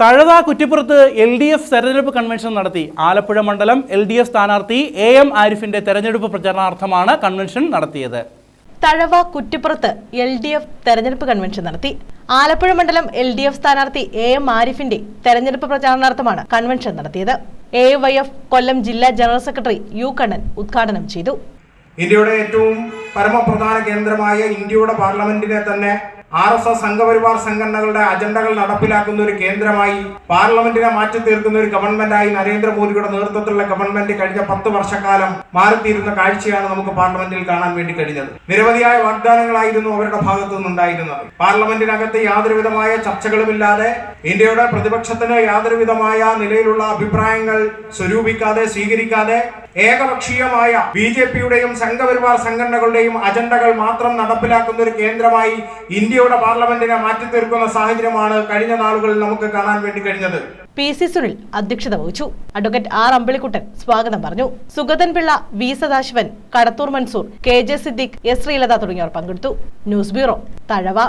തഴവ കുറ്റിപ്പുറത്ത് L D F തെരഞ്ഞെടുപ്പ് convention നടത്തി. ആലപ്പുഴ മണ്ഡലം എൽ ഡി എഫ് സ്ഥാനാർത്ഥി എ എം ആരിഫിന്റെ തെരഞ്ഞെടുപ്പ് പ്രചരണാർത്ഥമാണ് കൺവെൻഷൻ നടത്തിയത്. തഴവ കുറ്റിപ്പുറത്ത് എൽ ഡി എഫ് തെരഞ്ഞെടുപ്പ് കൺവെൻഷൻ നടത്തി. ആലപ്പുഴ മണ്ഡലം എൽ ഡി എഫ് സ്ഥാനാർത്ഥി എ എം ആരിഫിന്റെ തെരഞ്ഞെടുപ്പ് പ്രചാരണാർത്ഥമാണ് കൺവെൻഷൻ നടത്തിയത്. എ വൈ എഫ് കൊല്ലം ജില്ലാ ജനറൽ സെക്രട്ടറി യു കണ്ണൻ ഉദ്ഘാടനം ചെയ്തു. ഇന്ത്യയുടെ ഏറ്റവും പരമപ്രധാന കേന്ദ്രമായ ഇന്ത്യയുടെ പാർലമെന്റിനെ തന്നെ ആർ എസ് എസ് സംഘപരിവാർ സംഘടനകളുടെ അജണ്ടകൾ നടപ്പിലാക്കുന്ന ഒരു കേന്ദ്രമായി പാർലമെന്റിനെ മാറ്റി തീർക്കുന്ന ഒരു ഗവൺമെന്റായി നരേന്ദ്രമോദിയുടെ നേതൃത്വത്തിലുള്ള ഗവൺമെന്റ് കഴിഞ്ഞ പത്ത് വർഷക്കാലം മാറിത്തീരുന്ന കാഴ്ചയാണ് നമുക്ക് പാർലമെന്റിൽ കാണാൻ വേണ്ടി കഴിഞ്ഞത്. നിരവധിയായ വാഗ്ദാനങ്ങളായിരുന്നു അവരുടെ ഭാഗത്തു നിന്നുണ്ടായിരുന്നത്. പാർലമെന്റിനകത്ത് യാതൊരുവിധമായ ചർച്ചകളുമില്ലാതെ ഇന്ത്യയുടെ പ്രതിപക്ഷത്തിന് യാതൊരുവിധമായ നിലയിലുള്ള അഭിപ്രായങ്ങൾ സ്വരൂപിക്കാതെ സ്വീകരിക്കാതെ ഏകപക്ഷീയമായ ബി ജെ പിയുടെയും സംഘപരിവാർ സംഘടനകളുടെയും അജണ്ടകൾ മാത്രം നടപ്പിലാക്കുന്ന ഒരു കേന്ദ്രമായി ഇന്ത്യയുടെ പാർലമെന്റിനെ മാറ്റി തീർക്കുന്ന സാഹചര്യമാണ് കഴിഞ്ഞ നാളുകളിൽ നമുക്ക് കാണാൻ വേണ്ടി കഴിഞ്ഞത്. പി സി സുനിൽ അധ്യക്ഷത വഹിച്ചു. അഡ്വക്കേറ്റ് ആർ അമ്പിളിക്കുട്ടൻ സ്വാഗതം പറഞ്ഞു. Sugathan Pillai V Sadasivan Kadathur Mansoor K J Siddique S Sreelatha തുടങ്ങിയവർ പങ്കെടുത്തു. News bureau Thazhava.